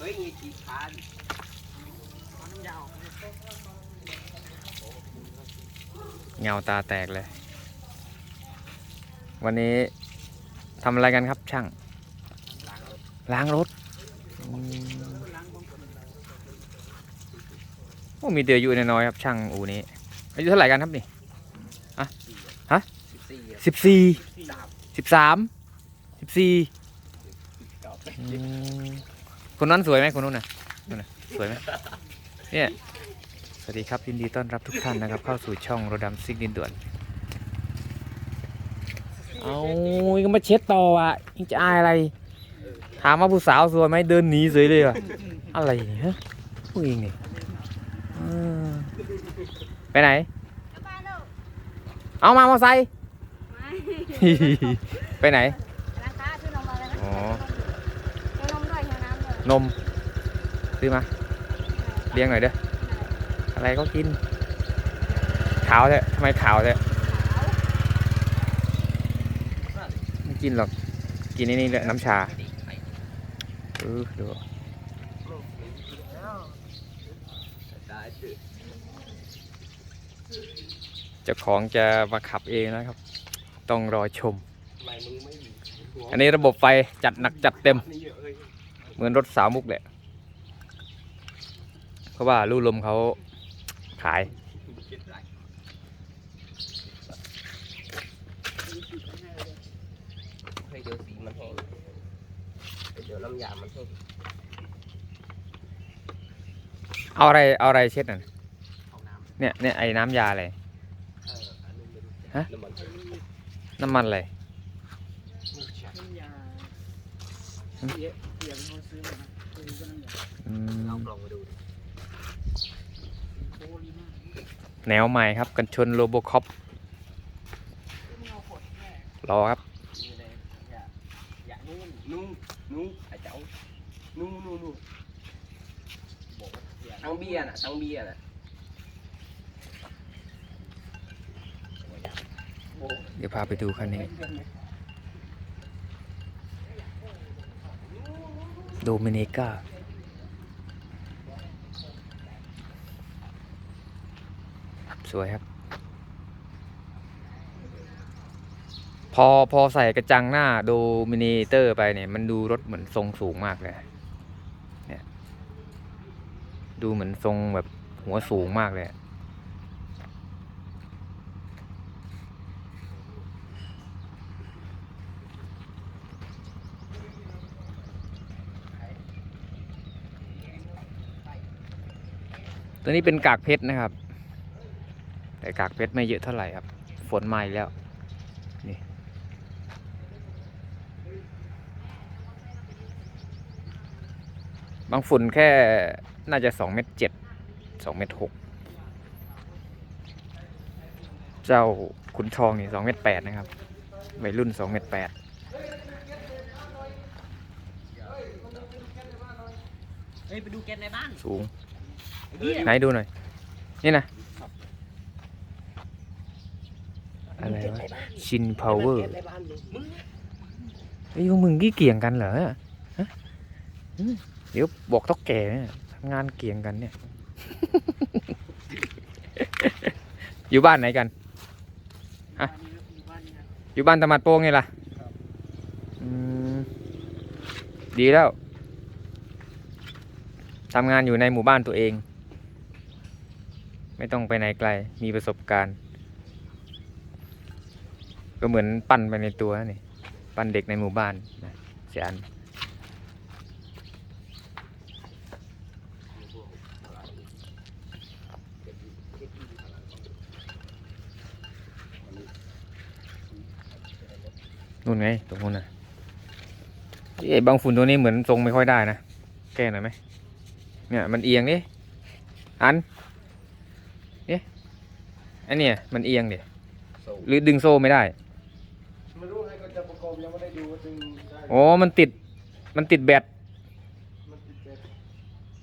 เฮ้ยมีกี่คันเงาตาแตกเลย วันนี้ทำอะไรกันครับช่าง ล้างรถโอ้มีเดืออยู่น้อยครับช่างอูนี้อายุเท่าไหร่กันครับนี่สิบสี่สิบสี่สิบสามสิบสี่ คนนั้นสวยไหมคนนู้นน่ะนู่นน่ะสวยไหมเนี่ยสวัสดีครับยินดีต้อนรับทุกท่านนะครับ เข้าสู่ช่องโรดัมซิกดินด่วนเอาก็มาเช็ดต่ออะยังจะอายอะไร ถามว่าผู้สาวสวยไหมเดินหนีสวยเลยอะอะไรเนี่ยฮะพวกเองเนี่ยเออไปไหน เอามามอไซค์ ไปไหน ร้านค้าซื้อนมมาเลยนะ อ๋อ ซื้อนมด้วยซื้อ นม ซื้อมา เลี้ยงหน่อยเด้อ อะไรก็กิน ขาวเถอะทำไมขาวเถอะไม่กินหรอก กินนี่นี่แหละน้ำชา เออดูเจ้าของจะมาขับเองนะครับ ต้องรอชม อันนี้ระบบไฟจัดหนักจัดเต็ม เยอะเอ้ยเหมือนรถสาวมุกแหละ เพราะว่าลู่ลมเขาขายเจ็ดไรให้เดี๋ยวสีมันแห้งเดี๋ยวน้ำยามันแห้งเอาอะไรเอาอะไรเช็ดน่ะเอาน้ำเนี่ยเนี่ยไอ้น้ำยาอะไรเอออันนู้ นเป็นฮะน้ำมันน้ำมันอะไรลูกชักอืมลองลองมาดูดิแนวใหม่ครับ กันชนโลโบคอปรอครับนี่เลยอย่าอย่านู่นนู่นนู่นไอ้เจ้านู่นนู่นนู่นบอกว่าอย่าทั้งเบียน่ะทั้งเบียน่ะโอ้เดี๋ยวพาไปดูคันนี้ โดมินิก้าสวยครับ พอพอใส่กระจังหน้าโดมินิเตอร์ไปเนี่ย มันดูรถเหมือนทรงสูงมากเลยเนี่ยดูเหมือนทรงแบบหัวสูงมากเลย ตัวนี้เป็นกากเพชรนะครับ แต่กากเพชรไม่เยอะเท่าไหร่ครับ ฝนมาอีกแล้วนี่บางฝุ่นแค่น่าจะสองเมตรเจ็ดสองเมตรหกเจ้าขุนทองนี่สองเมตรแปดนะครับวัยรุ่นสองเมตรแปดเฮ้ยไปดูแกนในบ้าน สูงเฮ้ย ไหนดูหน่อย นี่นะ อะไรวะ ชินพาวเวอร์แกนในบ้านดูมึงไอ้ยพวกมึงกี่เกี่ยงกันเหรอฮะอืมเดี๋ยวบอกต้องแก่เนี่ยทำงานเกี่ยงกันเนี่ย อยู่บ้านไหนกันฮะอยู่บ้านตะมัดโป้งไงล่ะอืมดีแล้วทำงานอยู่ในหมู่บ้านตัวเอง ไม่ต้องไปไหนไกล มีประสบการณ์ ก็เหมือนปั้นไปในตัวนี่ ปั้นเด็กในหมู่บ้านนะเสียอันนู่นไงตรงนู้นนะเอ้บางฝุ่นตัวนี้เหมือนทรงไม่ค่อยได้นะ แก้หน่อยไหมเนี่ยมันเอียงดิอัน อันเนี้ยมันเอียงเดี๋ยโซ่หรือดึงโซ่ไม่ได้ไม่รู้ให้ก็จะประกอบยังไม่ได้ดูว่าดึงได้อ๋อมันติดมันติดแบตมันติดเจ็บ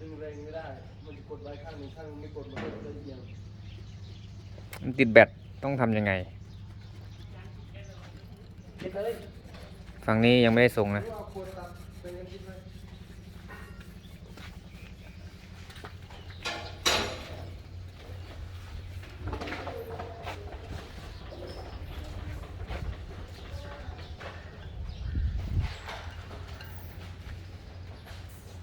ดึงแรงไม่ได้มันกดไว้ข้างหนึ่งข้างหนึ่งไม่กดมันก็จะเอียงมันติดแบตต้องทำยังไงคิดเลยฝั่งนี้ยังไม่ได้ส่งนะ ว่าควรตัดเป็นเงินคิดเลย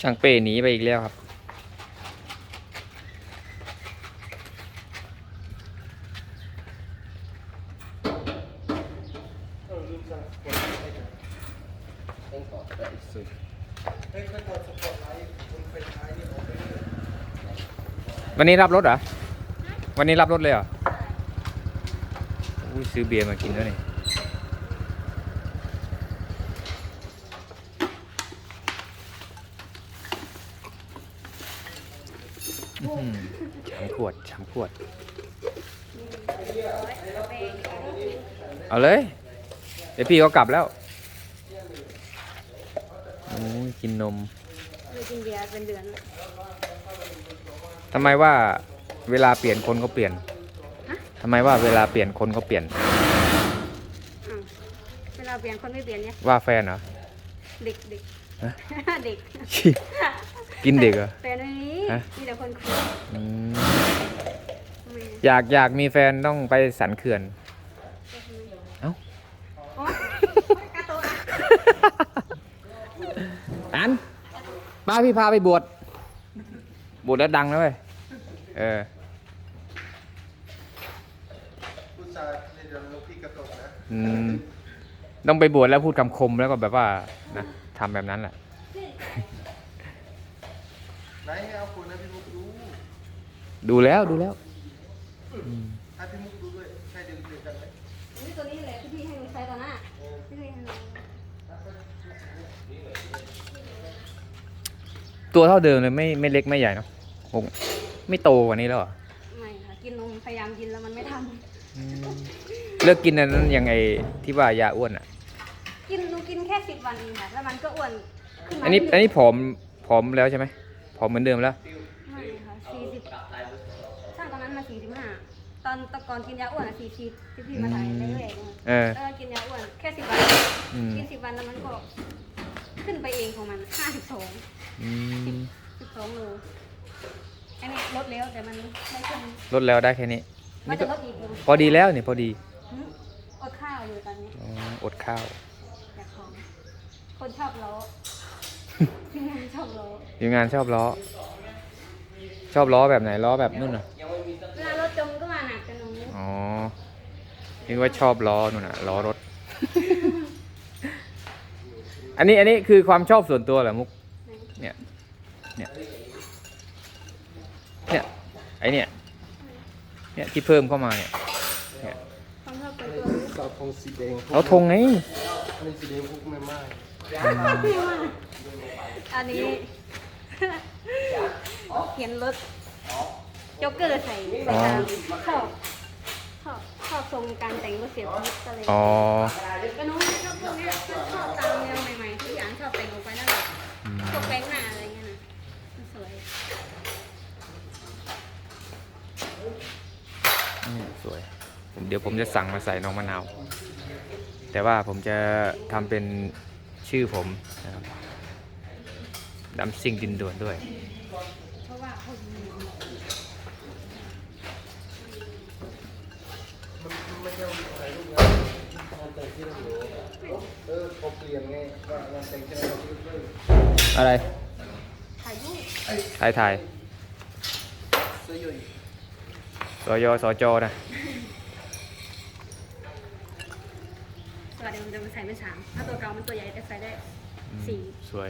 ช่างเป้หนีไปอีกแล้วครับ วันนี้รับรถเหรอ วันนี้รับรถเลยเหรออุ้ยซื้อเบียร์มากินแล้วนี่อื้อหือสามข วดสามขวด เอาเลย เดี๋ยวพี่เขากลับแล้วโอ้ยกินนมเลยกินเบียร์เป็นเดือนเลยทำไมว่าเวลาเปลี่ยนคนก็เปลี่ยนทำไมว่าเวลาเปลี่ยนคนก็เปลี่ยน อ้าวเวลาเปลี่ยนคนไม่เปลี่ยนเนี่ยว่าแฟนเหรอ เด็กเด็กฮะ เด็ก กินเด็กเหรอ แฟนไม่มีฮะ มีแต่คนคุยอืมทำไมอยากอยากมีแฟนต้องไปสันเขื่อน เอ้า โอ๊ยกาโตะอันมาพี่พาไปบวช บวชแล้วดังนะเว้ย เออ ผู้ชายในเดือนลูกพี่กระตกนะ อืม ต้องไปบวชแล้วพูดคำคมแล้วก็แบบว่านะทำแบบนั้นแหละ ไหนให้เอาคุณนะพี่มุกดูดูแล้วดูแล้วอืมให้พี่มุกดูด้วยใช่เดียวเดียวกันไหมนี่ตัวนี้แหละที่พี่ให้หนูใช้ตอนหน้าที่พี่ให้หนูตัวเท่าเดิมเลยไม่ไม่เล็กไม่ใหญ่เนอะโอ้ไม่โตกว่านี้แล้วเหรอไม่ค่ะกินนมพยายามกินแล้วมันไม่ทอืมเลิกกินอันนั้นยังไงที่ว่ายาอ้วนอะำกินหนูกินแค่สิบวันเองค่ะแล้วมันก็อ้วนขึ้มาอันนี้ดงอันนี้ผอมผอมแล้วใช่ไหมผ อมเหมือนเดิมแล้ว ไม่ค่ะสี่สิบช่างตอนนั้นมาสี่สิบห้าตอนตะกอนกินยาอ้วนอะสี่สิบที่พี่มาถ่ายแรกๆอะเออแล้วก็กินยาอ้วนแค่สิบวันอืม กินสิบวันแล้วมันก็ขึ้นไปเองของมันห้าสิบสองอืมสิบสองโลอันนี้ลดแล้วแต่มันไม่ขึ้นลดแล้วได้แค่นี้มันนี่จะก็ลดอีกอยู่พอดีแล้วนี่พอดีหึอดข้าวอยู่ตอนนี้ อ๋ออดข้าว แต่ของคนชอบล้อที่งานชอบล้ ออยู่งานชอบล้อ ชอบล้อแบบไหนล้อแบบนู่นน่ะเวลารถจมก็มาหนักกันตรงนี้อ๋อนึกว่าชอบล้อนู่นน่ะล้อรถ อันนี้อันนี้คือความชอบส่วนตัวเหรอมุก เนี่ย เนี่ย เนี่ย ไอเนี่ย เนี่ยที่เพิ่มเข้ามาเนี่ยความชอบเป็นตัวสาวธงสีแดงเอาธงไงอันนี้สีแดงพุกไม่ไหม้อันนี้ เขียนรถจ็อกเกอร์ใส่ใส่ตามชอบชอบชอบทรงการแต่งรถเสียบทิศก็เลยอ๋อก็น้องชอบพวกเนี้ยชอบตามแนวใหม่ๆที่อยางชอบแต่งออกไปนั่นแหละอืมพวกแป้งหน้าอะไรเงี้ยนะมันสวยอืมสวยผมเดี๋ยวผมจะสั่งมาใส่น้องมะนาว แต่ว่าผมจะทำเป็นชื่อผมนะครับ ดำซิ่งดินด่วนด้วยเพราะว่าเขามีมันไม่ใช่ถ่ายรูปงานงานแต่งที่เราอยู่เออเขาเปลี่ยนไงว่างานแต่งที่เราอยู่ด้วยอะไรถ่ายรูปถ่ายถ่ายเสื้อยืดสยสจนะสวัสดีมันจะมาใส่เป็นสามถ้าตัวเก่ามันตัวใหญ่แต่ใส่ได้สี่สวย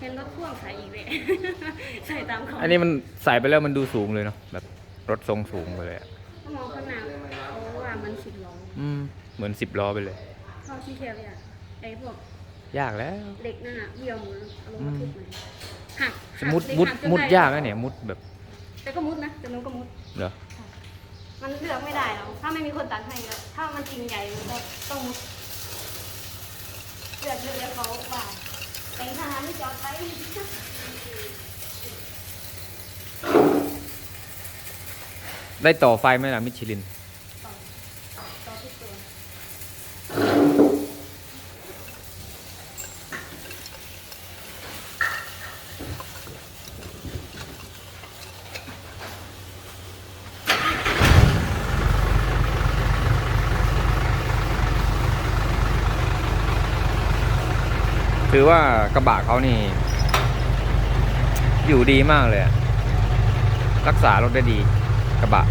เห็นรถพ่วงใส่อีกเลย ใส่ตามเขาอันนี้มันใส่ไปแล้วมันดูสูงเลยเนาะแบบรถทรงสูงไปเลยอะถ้ามองข้างหน้าเพราะว่ามันสิบล้ออืมเหมือนสิบล้อไปเลย เข้าที่เทียบเลยอะไอ้พวกยากแล้วเด็กนั่นอะเบี่ยวหมุนเอาลงมาทุบเลยหักสมุดหักมุดเกหัจนมุดไยากนะเนี่ย มุดแบบแต่ก็มุดนะแต่หนูก็มุด เหรอมันเลือกไม่ได้หรอกถ้าไม่มีคนตัดให้ก็ถ้ามันจริงใหญ่มันก็ต้องมุด เลือกเลือกแล้วเขาบ่าแต่งทหารไม่จอดไปได้ต่อไฟไหมล่ะมิชลิน ต่อต่อทุกตัว ถือว่ากระบะเขานี่ อยู่ดีมากเลย รักษารถได้ดีกระบะ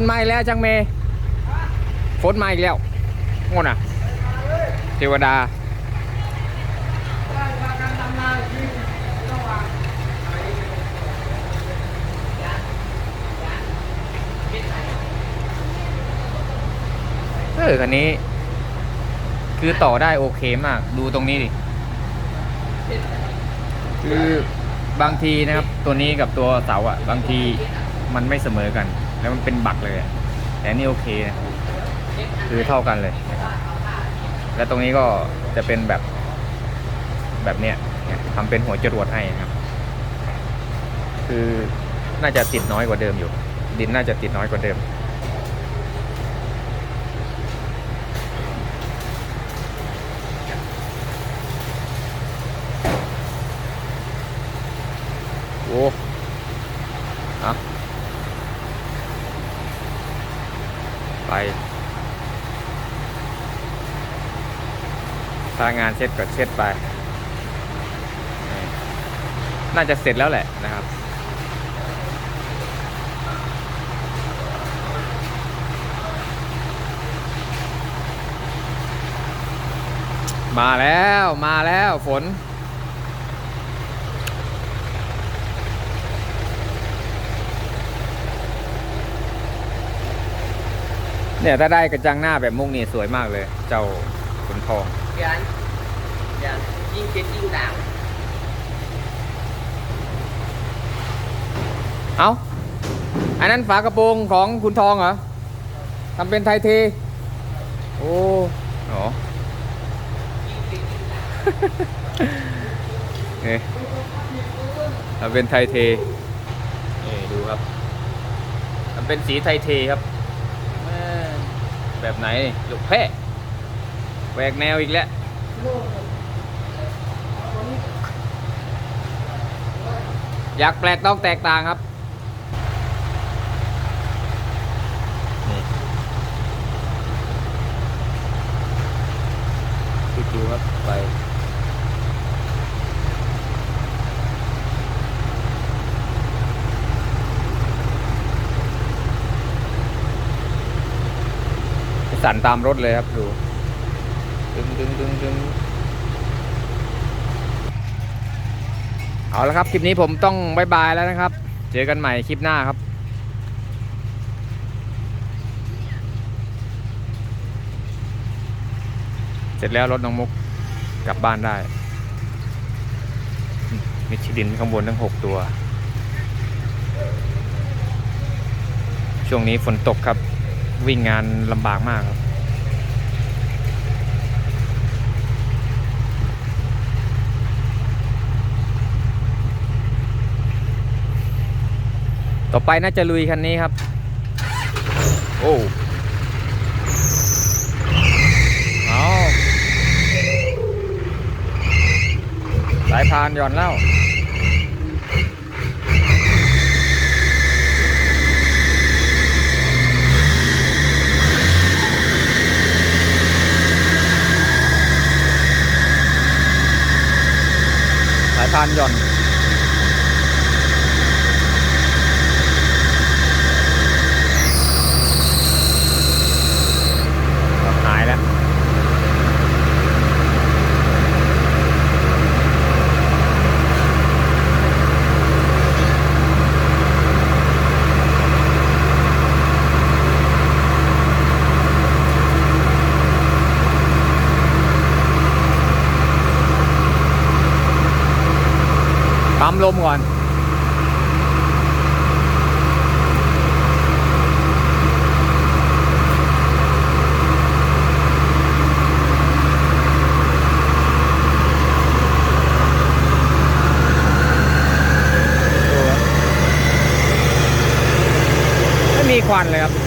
นมาอีกแล้วจังเมฝนมาอีกแล้วงงน่ะ เทวดา เออคันนี้ คือต่อได้โอเคมาก ดูตรงนี้ดิ คือบางทีนะครับ ตัวนี้กับตัวเสาอะบางทีมันไม่เสมอกัน แล้วมันเป็นบักเลยแต่นี่โอเคนะคือเท่ากันเลยนะครับและตรงนี้ก็จะเป็นแบบแบบเนี้ยเนี่ยทำเป็นหัวจรวดให้นะครับ คือน่าจะติดน้อยกว่าเดิมอยู่ ดินน่าจะติดน้อยกว่าเดิม โอ้อะ ไป ถ้างานเช็ดก็เช็ดไป น่าจะเสร็จแล้วแหละนะครับมาแล้วมาแล้วฝน เนี่ยถ้าได้กระจังหน้าแบบมุกนี่สวยมากเลย เจ้าขุนทองพี่อันพี่อันยิ่งเช็ดยิ่งด่างเอาอันนั้นฝากระโปรงของขุนทองเหรอทำเป็นไทยเท โอ้โหนี่ทำเป็นไทยเทนี่ดูครับทำเป็นสีไทยเทครับแม่ แบบไหนลูกแพะแหวกแนวอีกแล้วอยากแปลกต้องแตกต่างครับคิดดูครับไป สั่นตามรถเลยครับดูดึงดึงดึงดึงเอาละครับ คลิปนี้ผมต้องบายบายแล้วนะครับ เจอกันใหม่คลิปหน้าครับเสร็จแล้วรถน้องมุกกลับบ้านได้ มิชลินข้างบนทั้งหกตัว ช่วงนี้ฝนตกครับ วิ่งงานลำบากมากครับต่อไปน่าจะลุยคันนี้ครับ โอ้เอาสายพานหย่อนแล้วายพานหย่อน ปั๊มลมก่อน ไม่มีควันเลยครับ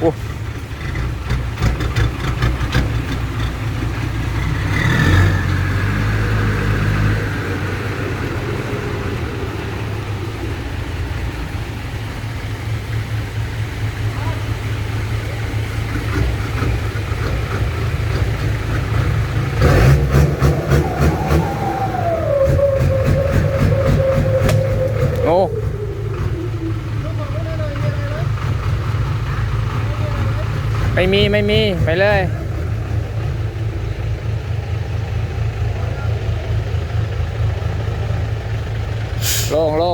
ഓ ไม่มีไม่มีไปเลยโล่งโล่งโล่ง